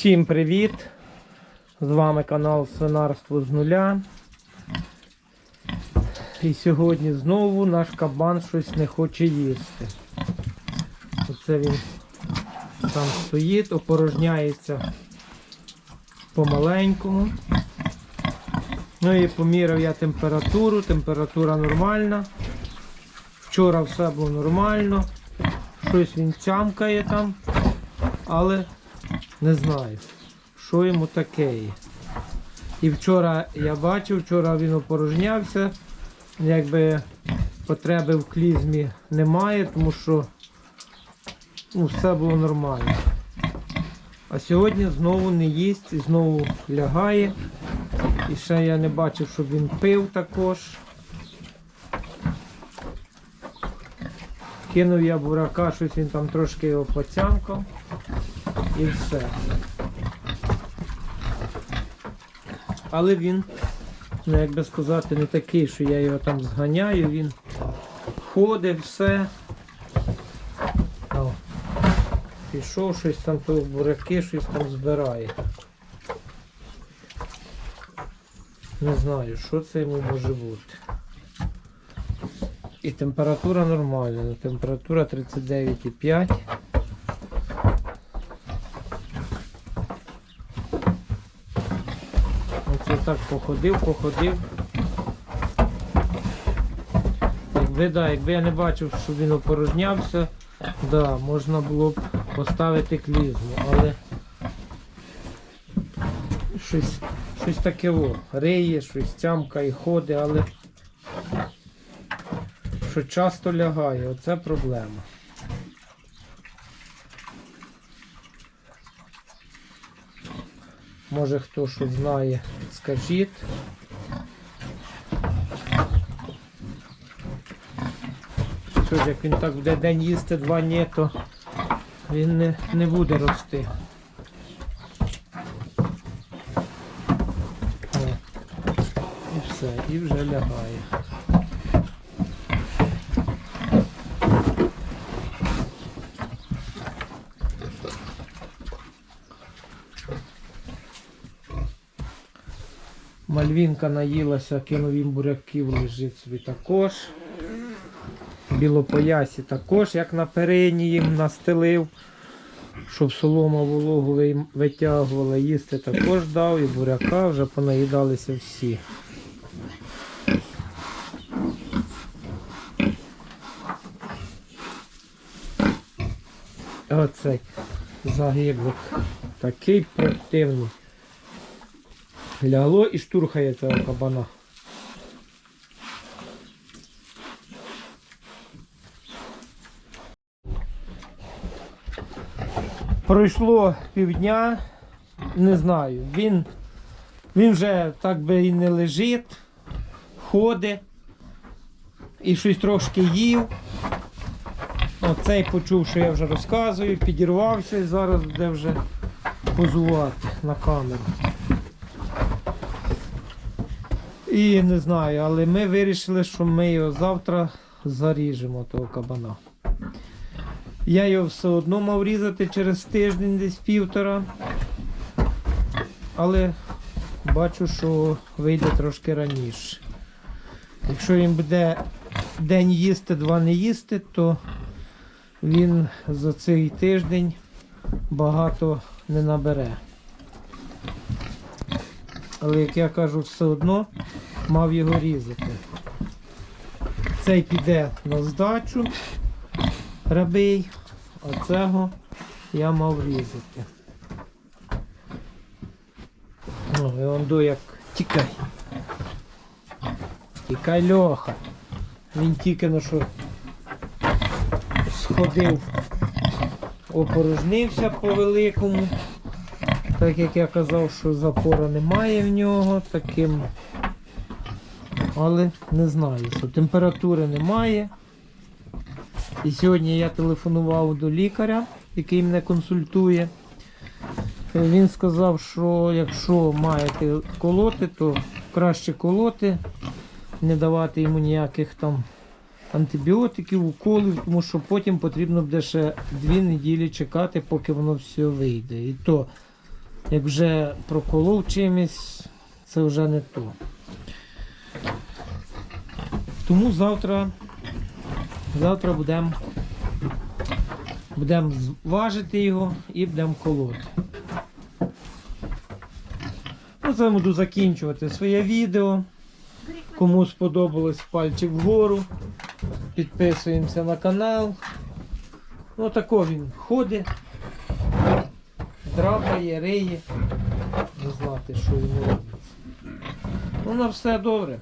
Всім привіт! З вами канал Свинарство з нуля. І сьогодні знову наш кабан щось не хоче їсти. Оце він там стоїть, опорожняється помаленькому. Ну і поміряв я температуру, температура нормальна. Вчора все було нормально. Щось він тямкає там, але не знаю, що йому таке. І вчора я бачив, вчора він опорожнявся, якби потреби в клізмі немає, тому що ну, все було нормально. А сьогодні знову не їсть і знову лягає. І ще я не бачив, щоб він пив також. Кинув я бурака, щось він там трошки його поцямкав і все. Але він, ну як би сказати, не такий, що я його там зганяю, він ходить, все. О, пішов щось там, то бураки щось там збирає. Не знаю, що це йому може бути. І температура нормальна, температура 39,5. Оце так походив, походив. Якби, да, якби я не бачив, що він опорожнявся, да, можна було б поставити клізму, але щось, щось таке о, риє, щось тямка і ходить, але що часто лягає, оце проблема. Може хто що знає, скажіть. Що ж, як він так буде день їсти, два ні, то він не, не буде рости. І все, і вже лягає. Мальвінка наїлася, кинув їм буряків, лежить собі також. Білопоясі також, як на перині їм настелив, щоб солома вологу ви- витягувала, їсти також дав і буряка вже понаїдалися всі. Оцей загиблик. Такий противний. Лягло і штурхає цього кабана. Пройшло півдня, не знаю, він, він вже так би і не лежить, ходить і щось трошки їв. Оцей почув, що я вже розказую, підірвався і зараз буде вже позувати на камеру. І не знаю, але ми вирішили, що ми його завтра заріжемо, того кабана. Я його все одно мав різати через тиждень, десь півтора. Але бачу, що вийде трошки раніше. Якщо він буде день їсти, два не їсти, то він за цей тиждень багато не набере. Але як я кажу, все одно мав його різати. Цей піде на здачу рабий, а цього я мав різати. О, і он до як тікай. Тікай Льоха. Він тільки на що сходив, опорожнився по великому. Так як я казав, що запора немає в нього таким. Але не знаю, що температури немає. І сьогодні я телефонував до лікаря, який мене консультує. Він сказав, що якщо маєте колоти, то краще колоти, не давати йому ніяких там антибіотиків, уколів, тому що потім потрібно буде ще дві неділі чекати, поки воно все вийде. І то Як вже проколов чимось, це вже не то. Тому завтра, завтра будемо будемо важити його і будемо колоти. На цьому буду закінчувати своє відео. Кому сподобалось пальчик вгору. Підписуємося на канал. Ну він ходить, драпає, риє. Не знати, що йому робиться. Ну на все добре.